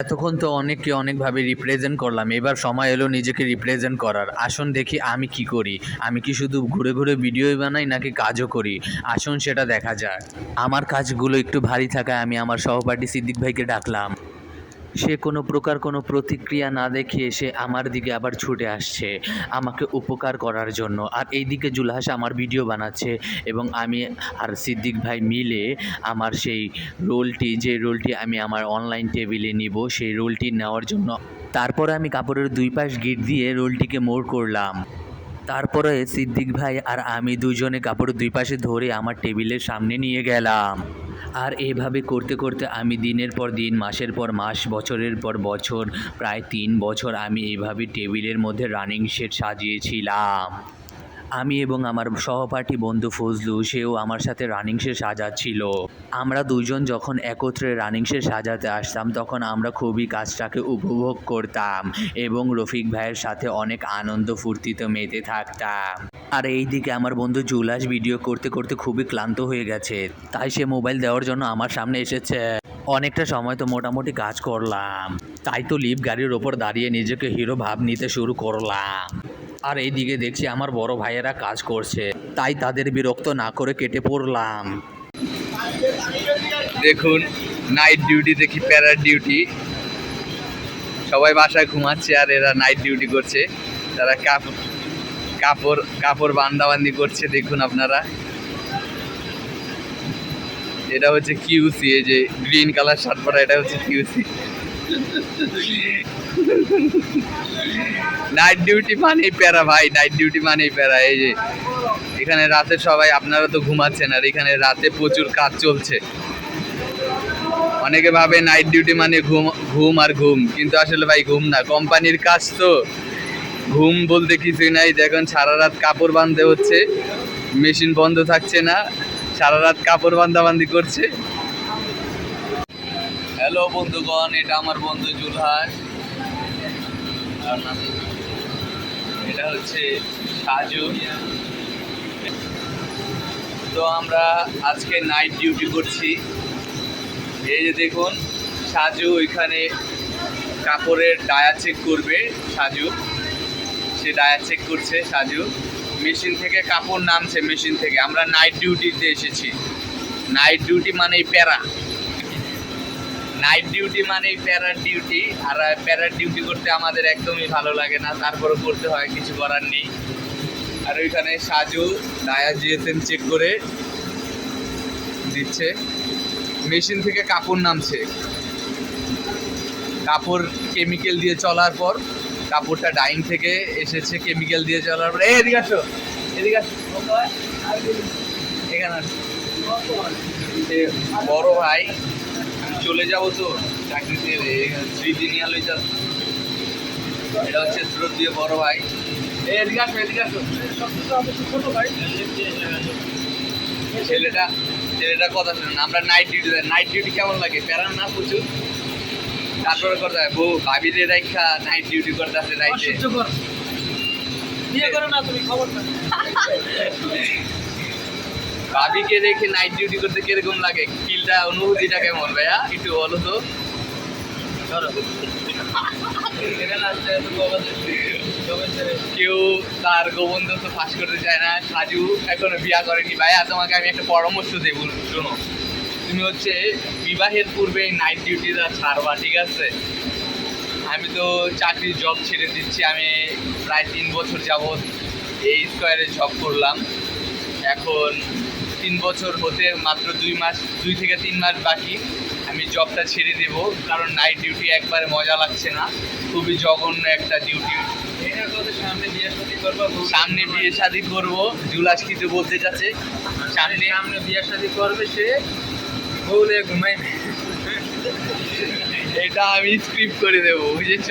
এতক্ষণ তো অনেককে অনেকভাবে রিপ্রেজেন্ট করলাম, এবার সময় এলো নিজেকে রিপ্রেজেন্ট করার। আসুন দেখি আমি কি করি। আমি কি শুধু ঘুরে ঘুরে ভিডিওই বানাই নাকি কাজও করি? আসুন সেটা দেখা যাক। আমার কাজগুলো একটু ভারী থাকায় আমি আমার সহপাঠী সিদ্দিক ভাইকে ডাকলাম। সে কোনো প্রকার কোনো প্রতিক্রিয়া না দেখিয়ে সে আমার দিকে আবার ছুটে আসছে আমাকে উপকার করার জন্য। আর এইদিকে জুলহাস আমার ভিডিও বানাচ্ছে এবং আমি আর সিদ্দিক ভাই মিলে আমার সেই রোলটি, যে রোলটি আমি আমার অনলাইন টেবিলে নিব, সেই রোলটি নেওয়ার জন্য তারপরে আমি কাপড়ের দুই পাশ গিট দিয়ে রোলটিকে মোড় করলাম। তারপরে সিদ্দিক ভাই আর আমি দুজনে কাপড়ের দুই পাশে ধরে আমার টেবিলের সামনে নিয়ে গেলাম। আর এভাবে করতে করতে আমি দিনের পর দিন, মাসের পর মাস, বছরের পর বছর, প্রায় তিন বছর আমি এইভাবে টেবিলের মধ্যে রানিং সেট সাজিয়েছিলাম। আমি এবং আমার সহপাঠী বন্ধু ফজলু, সেও আমার সাথে রানিং সে সাজাচ্ছিল। আমরা দুজন যখন একত্রে রানিং সে সাজাতে আসতাম, তখন আমরা খুবই কাজটাকে উপভোগ করতাম এবং রফিক ভাইয়ের সাথে অনেক আনন্দ ফুর্তিতে মেতে থাকতাম। আর এই দিকে আমার বন্ধু জুলাস ভিডিও করতে করতে খুবই ক্লান্ত হয়ে গেছে। তাই সে মোবাইল দেওয়ার জন্য আমার সামনে এসেছে। অনেকটা সময় তো মোটামুটি কাজ করলাম। তাই তো লিফট গাড়ির ওপর দাঁড়িয়ে নিজেকে হিরো ভাব নিতে শুরু করলাম। আর এইদিকে দেখছি আমার বড় ভাইয়েরা কাজ করছে। তাই তাদের বিরক্ত না করে কেটে পড়লাম। দেখুন নাইট ডিউটি দেখি প্যারা ডিউটি সবাই বাসায় ঘুমাচ্ছে আর এরা নাইট ডিউটি করছে। তারা কাপড় কাপড় কাপড় বান্দাবান্দি করছে, দেখুন আপনারা। এটা হচ্ছে কিউসি এই যে গ্রিন কালার শার্ট পরা, এটা হচ্ছে কিউসি নাইট ডিউটি মানেই প্যারা ভাই নাইট ডিউটি মানেই প্যারা, এই যে। এখানে রাতে সবাই, আপনারা তো ঘুমাচ্ছেন, আর এখানে রাতে প্রচুর কাজ চলছে। অনেকে ভাবে নাইট ডিউটি মানে ঘুম ঘুম আর ঘুম, কিন্তু আসলে ভাই ঘুম না কোম্পানির কাজ তো। ঘুম বলতে কিছুই নাই। দেখুন, সারা রাত কাপড় বাঁধতে হচ্ছে। মেশিন বন্ধ থাকছে না। সারা রাত কাপড় বান্ধাবান্দি করছে। হ্যালো বন্ধুগণ, এটা আমার বন্ধু জুলহাস এটা হচ্ছে সাজু। তো আমরা আজকে নাইট ডিউটি করছি। এই যে দেখুন, সাজু ওইখানে কাপড়ের ডায়া চেক করবে, সাজু। সে ডায়া চেক করছে সাজু। মেশিন থেকে কাপড় নামছে মেশিন থেকে। আমরা নাইট ডিউটিতে এসেছি। নাইট ডিউটি মানেই প্যারা। নাইট ডিউটি মানেই প্যারার ডিউটি আর প্যারার ডিউটি করতে আমাদের একদমই ভালো লাগে না। তারপরে করতে হয়, কিছু করার নেই। আর ওইখানে সাজু ডায়া জিএসএম চেক করে দিচ্ছে। মেশিন থেকে কাপড় নামছে। কাপড় কেমিক্যাল দিয়ে চলার পর কাপড়টা ডাইং থেকে এসেছে কেমিক্যাল দিয়ে চলার পর। এদিকে আসো এদিকে আসো। এখানে বড় ভাই, চলে যাব তো। চাকরিতে স্মৃতি নিয়ে লই এটা হচ্ছে স্রোত দিয়ে বড় ভাই। এদিকে আসো এদিকে আসো। ছেলেটা ছেলেটা কথা শুনুন। আমরা নাইট ডিউটি নাইট ডিউটি কেমন লাগে? প্যারান না প্রচুর? তারপরে করতে হয় বউ রাইখা নাইট ডিউটি করতে নাইটে বিয়ে করো না তুমি খবর না। ভাবিকে নাইট ডিউটি করতে কীরকম লাগে? ফিলটা অনুভূতিটা কেমন ভাইয়া? একটু বলো তো। কেউ তার গোবন্ধ তো ফাঁস করতে চায় না। সাজু এখনও বিয়া করেনি ভাইয়া তোমাকে আমি একটা পরামর্শ দেবো শোনো। তুমি হচ্ছে বিবাহের পূর্বে নাইট ডিউটিটা ছাড়বা ঠিক আছে? আমি তো চাকরির জব ছেড়ে দিচ্ছি আমি প্রায় তিন বছর যাবৎ এই স্কোয়ারে জব করলাম। এখন তিন বছর হতে মাত্র দুই মাস দুই থেকে তিন মাস বাকি। আমি জবটা ছেড়ে দেব কারণ নাইট ডিউটি একবারে মজা লাগছে না। খুবই জঘন্য একটা ডিউটি সামনে বিয়ে শাদী করবা সামনে বিয়ে শাদি করব জুলাস কিছু বলতে যাচ্ছে সামনে সামনে বিয়ে শাদী করবে সে বউলে ঘুমাই এটা আমি স্ক্রিপ্ট করে দেবো বুঝেছ?